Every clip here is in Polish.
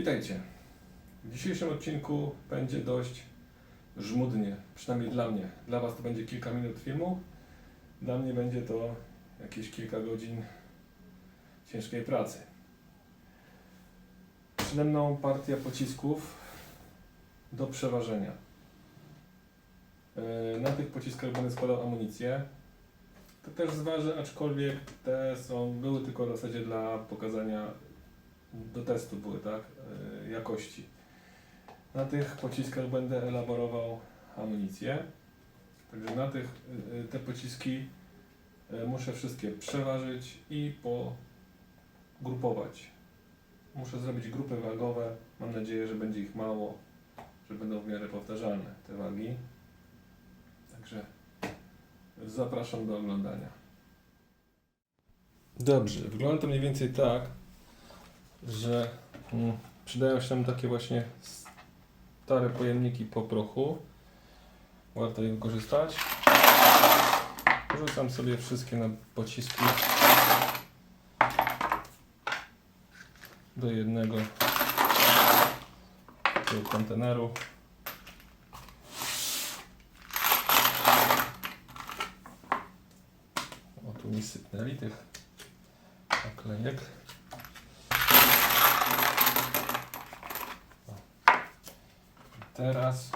Witajcie. W dzisiejszym odcinku będzie dość żmudnie, przynajmniej dla mnie. Dla Was to będzie kilka minut filmu, dla mnie będzie to jakieś kilka godzin ciężkiej pracy. Przede mną partia pocisków do przeważenia. Yy, Na tych pociskach będę składał amunicję. To też zważę, aczkolwiek te są, były tylko w zasadzie dla pokazania do testu były, tak? e, Jakości. Na tych pociskach będę elaborował amunicję. Także na tych e, te pociski e, muszę wszystkie przeważyć i pogrupować. Muszę zrobić grupy wagowe. Mam nadzieję, że będzie ich mało, że będą w miarę powtarzalne te wagi. Także zapraszam do oglądania. Dobrze, wygląda to mniej więcej tak, że mm, przydają się nam takie właśnie stare pojemniki po prochu. Warto je wykorzystać. Rzucam sobie wszystkie na pociski do jednego takiego konteneru. O, tu mi sypnęli tych naklejek. Teraz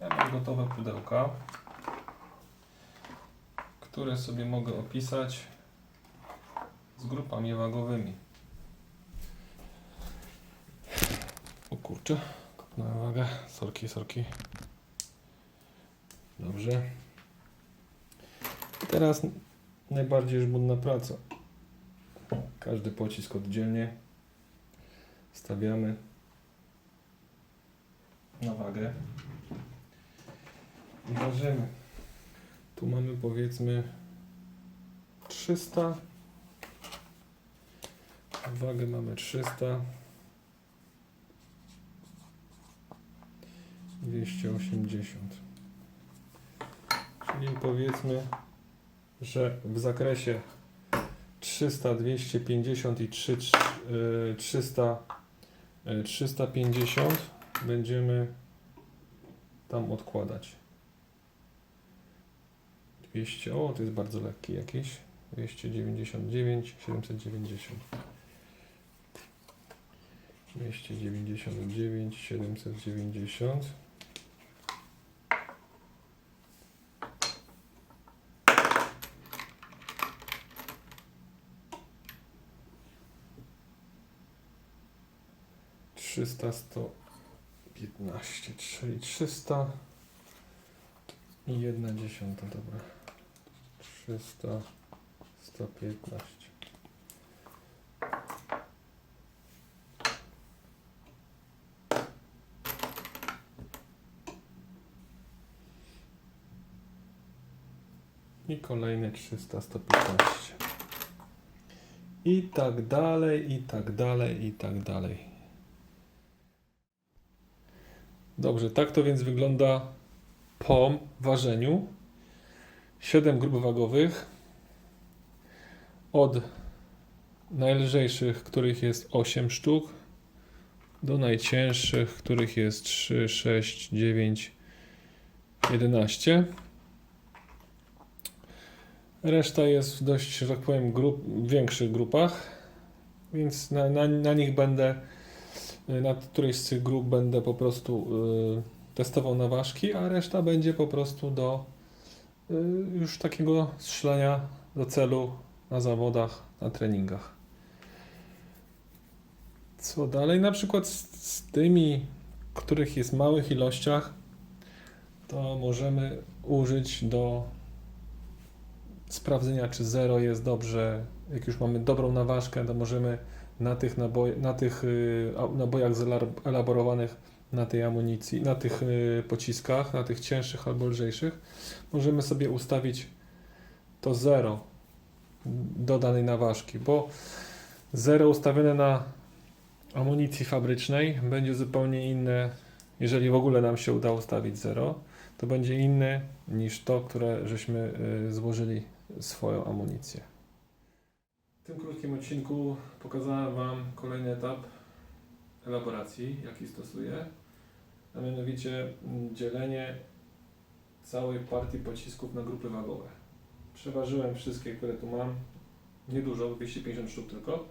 ja mam gotowe pudełka, które sobie mogę opisać z grupami wagowymi. O kurczę, kopnąłem wagę. Sorki, sorki. Dobrze. Teraz najbardziej żmudna praca. Każdy pocisk oddzielnie stawiamy na wagę i ważymy. Tu mamy powiedzmy 300. Wagę mamy 300. 280. Czyli powiedzmy, że w zakresie 300, 250 i 3, y, 300, y, 350 będziemy tam odkładać. 200, o to jest bardzo lekki jakiś. 299, 790. 299, 790. Trzysta, sto piętnaście, czyli trzysta i jedna dziesiąta, dobra. Trzysta, sto piętnaście. I kolejne 300, 115. I tak dalej, i tak dalej, i tak dalej. Dobrze, tak to więc wygląda po ważeniu. 7 grup wagowych. Od najlżejszych, których jest 8 sztuk, do najcięższych, których jest 3, 6, 9, 11. Reszta jest w dość, że tak powiem, grup, większych grupach, więc na, na, na nich będę, na którejś z tych grup będę po prostu y, testował na ważki, a reszta będzie po prostu do y, już takiego strzelania do celu na zawodach, na treningach. Co dalej? Na przykład z, z tymi, których jest w małych ilościach, to możemy użyć do sprawdzenia, czy zero jest dobrze. Jak już mamy dobrą naważkę, to możemy na tych, naboj, na tych y, nabojach zelaborowanych na tej amunicji, na tych y, pociskach, na tych cięższych albo lżejszych, możemy sobie ustawić to zero do danej naważki, bo zero ustawione na amunicji fabrycznej będzie zupełnie inne, jeżeli w ogóle nam się uda ustawić zero, to będzie inne niż to, które żeśmy y, złożyli swoją amunicję. W tym krótkim odcinku pokazałem Wam kolejny etap elaboracji, jaki stosuję, a mianowicie mm, dzielenie całej partii pocisków na grupy wagowe. Przeważyłem wszystkie, które tu mam, niedużo, 250 sztuk tylko,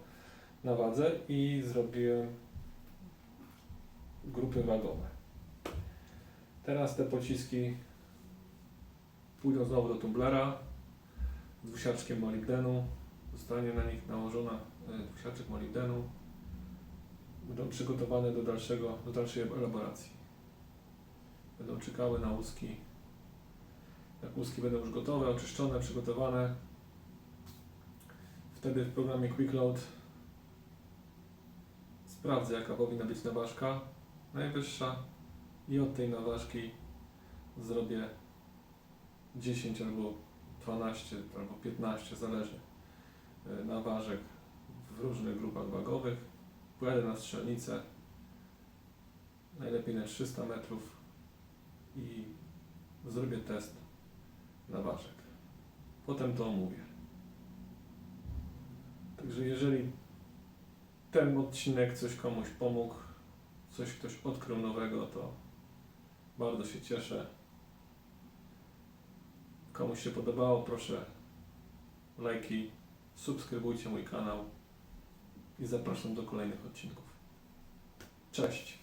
na wadze i zrobiłem grupy wagowe. Teraz te pociski pójdą znowu do tumblera z dwusiaczkiem molibdenu. Zostanie na nich nałożona e, dwusiaczek molibdenu. Będą przygotowane do, dalszego, do dalszej elaboracji. Będą czekały na łuski. Jak łuski będą już gotowe, oczyszczone, przygotowane, wtedy w programie Quick Load sprawdzę jaka powinna być naważka najwyższa i od tej naważki zrobię 10 albo 12 albo 15, zależy e, naważek w różnych grupach wagowych. Pojadę na strzelnicę, najlepiej na 300 metrów i zrobię test naważek. Potem to omówię. Także jeżeli ten odcinek coś komuś pomógł, coś ktoś odkrył nowego, to bardzo się cieszę. Komuś się podobało, proszę lajki, subskrybujcie mój kanał i zapraszam do kolejnych odcinków. Cześć!